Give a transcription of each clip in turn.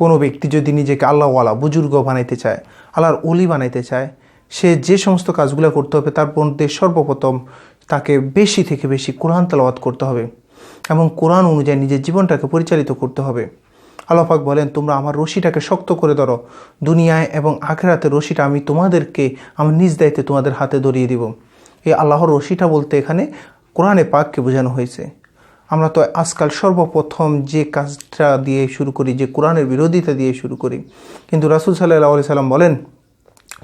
কোনো ব্যক্তি যদি নিজেকে আল্লাহওয়ালা, বুজুর্গ বানাইতে চায়, আল্লাহর অলি বানাইতে চায়, সে যে সমস্ত কাজগুলো করতে হবে তার মধ্যে সর্বপ্রথম তাকে বেশি থেকে বেশি কোরআন তালাওয়াত করতে হবে এবং কোরআন অনুযায়ী নিজের জীবনটাকে পরিচালিত করতে হবে। আল্লাপাক বলেন, তোমরা আমার রশিটাকে শক্ত করে ধরো। দুনিয়ায় এবং আখেরাতের রশিটা আমি তোমাদেরকে আমার নিজ দায়িত্বে তোমাদের হাতে ধরিয়ে দিব। এই আল্লাহর রশিটা বলতে এখানে কোরআনে পাককে বোঝানো হয়েছে। আমরা তো আজকাল সর্বপ্রথম যে কাজটা দিয়ে শুরু করি, যে কোরআনের বিরোধিতা দিয়ে শুরু করি। কিন্তু রাসুল সাল্লাহ আলি সাল্লাম বলেন,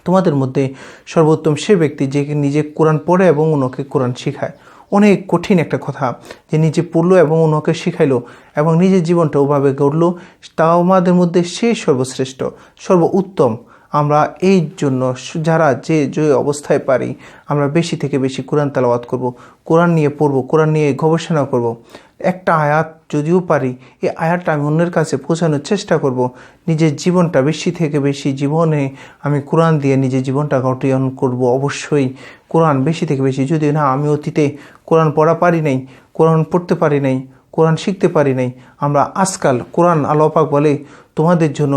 তোমাদের মধ্যে সর্বোত্তম সে ব্যক্তি যে নিজে কোরআন পড়ে এবং অন্যকে কোরআন শিখায়। অনেক কঠিন একটা কথা, যে নিজে পড়ল এবং অন্যকে শিখাইলো এবং নিজের জীবনটা ওভাবে গড়লো। তা আমাদের মধ্যে সে সর্বশ্রেষ্ঠ সর্ব উত্তম আমরা এই জন্য যারা যে যে অবস্থায় পারি, আমরা বেশি থেকে বেশি কোরআন তালাওয়াত করব। কোরআন নিয়ে পড়ব, কোরআন নিয়ে গবেষণা করব। একটা আয়াত যদিও পারি, এই আয়াতটা আমি অন্যের কাছে পৌঁছানোর চেষ্টা করব। নিজের জীবনটা বেশি থেকে বেশি জীবনে আমি কোরআন দিয়ে নিজের জীবনটা গঠন করব অবশ্যই। কোরআন বেশি থেকে বেশি যদি না, আমি অতীতে কোরআন পড়া পারি নাই, কোরআন পড়তে পারি নাই কোরআন শিখতে পারি নাই। আমরা আজকাল কোরআন আলোপাক বলে, তোমাদের জন্য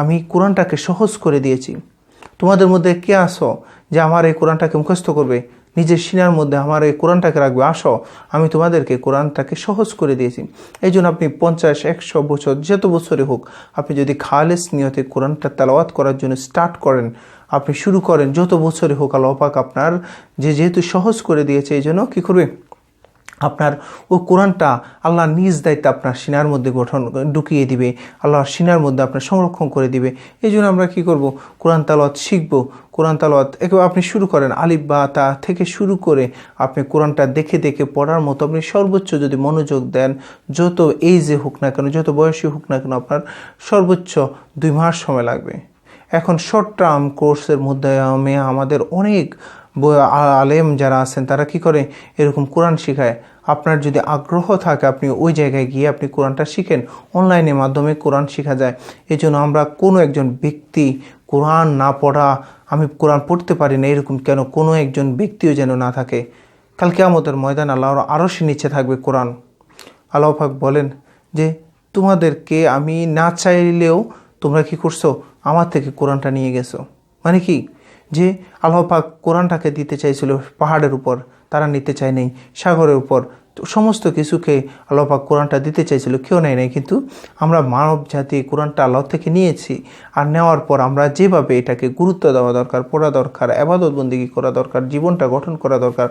আমি কোরআনটাকে সহজ করে দিয়েছি। তোমাদের মধ্যে কে আসো যে আমার এই কোরআনটাকে মুখস্থ করবে? নিজের সিনার মধ্যে আমার এই কোরআনটাকে রাখবে। আসো, আমি তোমাদেরকে কোরআনটাকে সহজ করে দিয়েছি। এই জন্য আপনি পঞ্চাশ, একশো বছর, যত বছরে হোক, আপনি যদি খালেস নিয়তে কোরআনটা তালাওয়াত করার জন্য স্টার্ট করেন, আপনি শুরু করেন, যত বছরে হোক আল্লাপাক আপনার যে যেহেতু সহজ করে দিয়েছে, এই জন্য কী করবে? আপনার ও কোরআনটা আল্লাহ নিজ দায়িত্বে আপনার সিনার মধ্যে গঠন, ঢুকিয়ে দিবে। আল্লাহর সিনার মধ্যে আপনার সংরক্ষণ করে দিবে। এই জন্য আমরা কী করব? কোরআন তালত শিখব। কোরআন তালত একেবারে আপনি শুরু করেন আলিফ বা তা থেকে শুরু করে আপনি কোরআনটা দেখে দেখে পড়ার মতো আপনি সর্বোচ্চ যদি মনোযোগ দেন, যত এই যে হোক না কেন, যত বয়সী হোক না কেন আপনার সর্বোচ্চ দুই মাস সময় লাগবে। এখন শর্ট টার্ম কোর্সের মধ্যে আমাদের অনেক আলেম যারা আছেন, তারা কি করে এরকম কোরআন শেখায়? আপনার যদি আগ্রহ থাকে, আপনি ওই জায়গায় গিয়ে আপনি কোরআনটা শিখেন। অনলাইনের মাধ্যমে কোরআন শেখা যায়। এই জন্য আমরা কোনো একজন ব্যক্তি কোরআন না পড়া, আমি কোরআন পড়তে পারি না এরকম কেন? কোনো একজন ব্যক্তিও যেন না থাকে। কালকে আমাদের ময়দান আল্লাহর আরও সে নিচে থাকবে কোরআন। আল্লাহাক বলেন যে, তোমাদেরকে আমি না চাইলেও তোমরা কি করছ? আমার থেকে কোরআনটা নিয়ে গেছো। মানে কি? যে আল্লাহ পাক কোরআনটাকে দিতে চাইছিল পাহাড়ের উপর তারা নিতে চায়নি সাগরের উপর। সমস্ত কিছুকে আল্লাহ পাক কোরআনটা দিতে চাইছিল, কেউ নেয় নাই, কিন্তু আমরা মানব জাতি কোরআনটা আল্লাহ থেকে নিয়েছি। আর নেওয়ার পর আমরা যেভাবে এটাকে গুরুত্ব দেওয়া দরকার, পড়া দরকার, আবাদত বন্দিগি করা দরকার, জীবনটা গঠন করা দরকার,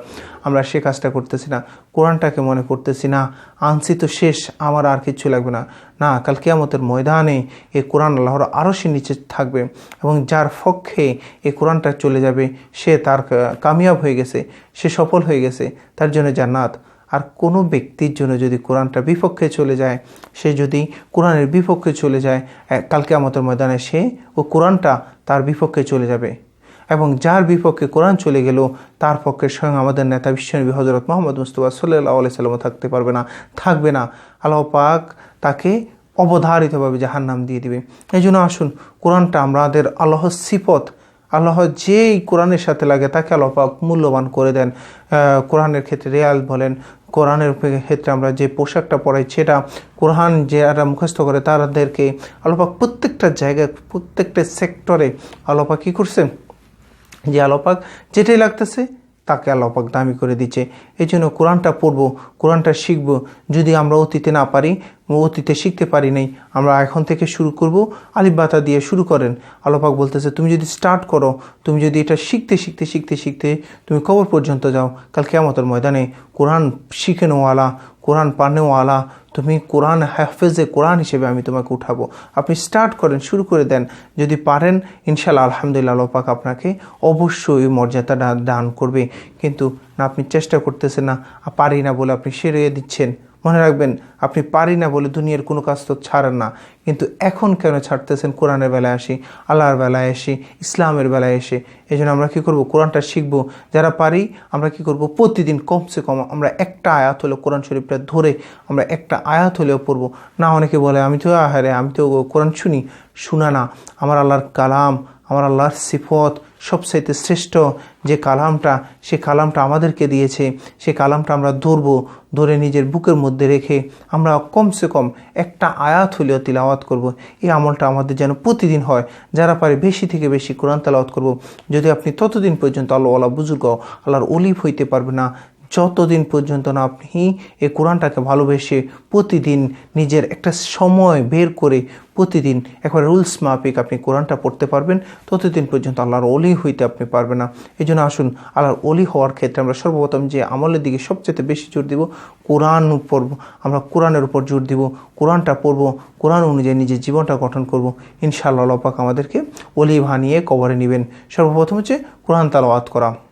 আমরা সে কাজটা করতেছি না, কোরআনটাকে মনে করতেছি না আনছি তো শেষ, আমার আর কিচ্ছু লাগবে না। না, কাল কেয়ামতের ময়দানে এই কোরআন আল্লাহর আরও সে নিচে থাকবে এবং যার পক্ষে এই কোরআনটা চলে যাবে, সে তার কামিয়াব হয়ে গেছে, সে সফল হয়ে গেছে, তার জন্য জান্নাত। আর কোনো ব্যক্তির জন্য যদি কোরআনটা বিপক্ষে চলে যায়, সে যদি কোরআনের বিপক্ষে চলে যায় কালকে আমাদের ময়দানে সে ও কোরআনটা তার বিপক্ষে চলে যাবে। এবং যার বিপক্ষে কোরআন চলে গেল, তার পক্ষে স্বয়ং আমাদের নেতা বিশ্বনবী হজরত মোহাম্মদ মুস্তফা সাল্লাহ আলি থাকতে পারবে না, থাকবে না। আল্লাহ পাক তাকে অবধারিতভাবে জাহার নাম দিয়ে দিবে। এই জন্য আসুন, কোরআনটা আমাদের আল্লাহর সিপত আল্লাহ যেই কোরআনের সাথে লাগে, তাকে আল্লাহ মূল্যবান করে দেন। কোরআনের ক্ষেত্রে রেয়াল বলেন, কোরআনের ক্ষেত্রে আমরা যে পোশাকটা পরাই, সেটা কোরআন যারা মুখস্থ করে, তাদেরকে আলোপাক প্রত্যেকটা জায়গায়, প্রত্যেকটা সেক্টরে আলোপাক কী করছে? যে আলোপাক যেটাই লাগতেছে, তাকে আল্লাপাক দামি করে দিচ্ছে। এই জন্য কোরআনটা পড়ব, কোরআনটা শিখব। যদি আমরা অতীতে না পারি অতীতে শিখতে পারি নাই, আমরা এখন থেকে শুরু করব। আলিবাতা দিয়ে শুরু করেন। আলোপাক বলতেছে, তুমি যদি স্টার্ট করো, তুমি যদি এটা শিখতে শিখতে শিখতে শিখতে তুমি কবর পর্যন্ত যাও। কাল কেমতের ময়দানে কোরআন শিখে নেওয়ালা কোরআন পানেওয়ালা তুমি কোরআন হাফেজে, কোরআন হিসেবে আমি তোমাকে উঠাবো। আপনি স্টার্ট করেন, শুরু করে দেন। যদি পারেন ইনশাল্লাহ আলহামদুলিল্লাহ আল্লাপাক আপনাকে অবশ্যই মর্যাদাটা দান করবে। কিন্তু না, আপনি চেষ্টা করতেছেন না, পারি না বলে আপনি সেরে দিচ্ছেন। মনে রাখবেন, আপনি পারি না বলে দুনিয়ার কোনো কাজ তো ছাড়েন না। কিন্তু এখন কেন ছাড়তেছেন? কোরআনের বেলায় আসি, আল্লাহর বেলায় এসে ইসলামের বেলায় এসে। এই জন্য আমরা কী করব? কোরআনটা শিখব। যারা পারি, আমরা কি করব? প্রতিদিন কমসে কম আমরা একটা আয়াত হলেও কোরআন শরীফটা ধরে আমরা একটা আয়াত হলেও পড়ব। না অনেকে বলে, আমি তো, আহারে, আমি তো কোরআন শুনি। শোনা না। আমার আল্লাহর কালাম আমার আল্লাহর সিফত সবচাইতে শ্রেষ্ঠ যে কালামটা, সে কালামটা আমাদেরকে দিয়েছে, সে কালামটা আমরা ধরব, ধরে নিজের বুকের মধ্যে রেখে আমরা কমসে কম একটা আয়াত হলেও তিলাওয়াত করব। এই আমলটা আমাদের যেন প্রতিদিন হয়, যারা পারে বেশি থেকে বেশি কোরআন তেলাওয়াত করব। যদি আপনি ততদিন পর্যন্ত আল্লাহ আল্লাহ বুজুর্গ, আল্লাহর অলিভ হইতে পারবে না যতদিন পর্যন্ত না আপনি এই কোরআনটাকে ভালোবেসে প্রতিদিন নিজের একটা সময় বের করে প্রতিদিন একবার রুলস মাফিক আপনি কোরআনটা পড়তে পারবেন, ততদিন পর্যন্ত আল্লাহর অলি হইতে আপনি পারবেন না। এই জন্য আসুন, আল্লাহর অলি হওয়ার ক্ষেত্রে আমরা সর্বপ্রথম যে আমলের দিকে সবচেয়ে বেশি জোর দিব, কোরআন পড়ব আমরা কোরআনের উপর জোর দিব, কোরআনটা পড়ব, কোরআন অনুযায়ী নিজের জীবনটা গঠন করব। ইনশাআল্লাহ আল্লাহ পাক আমাদেরকে অলি ভানিয়ে কবরে নেবেন। সর্বপ্রথম হচ্ছে কোরআন তালাওয়াত করা।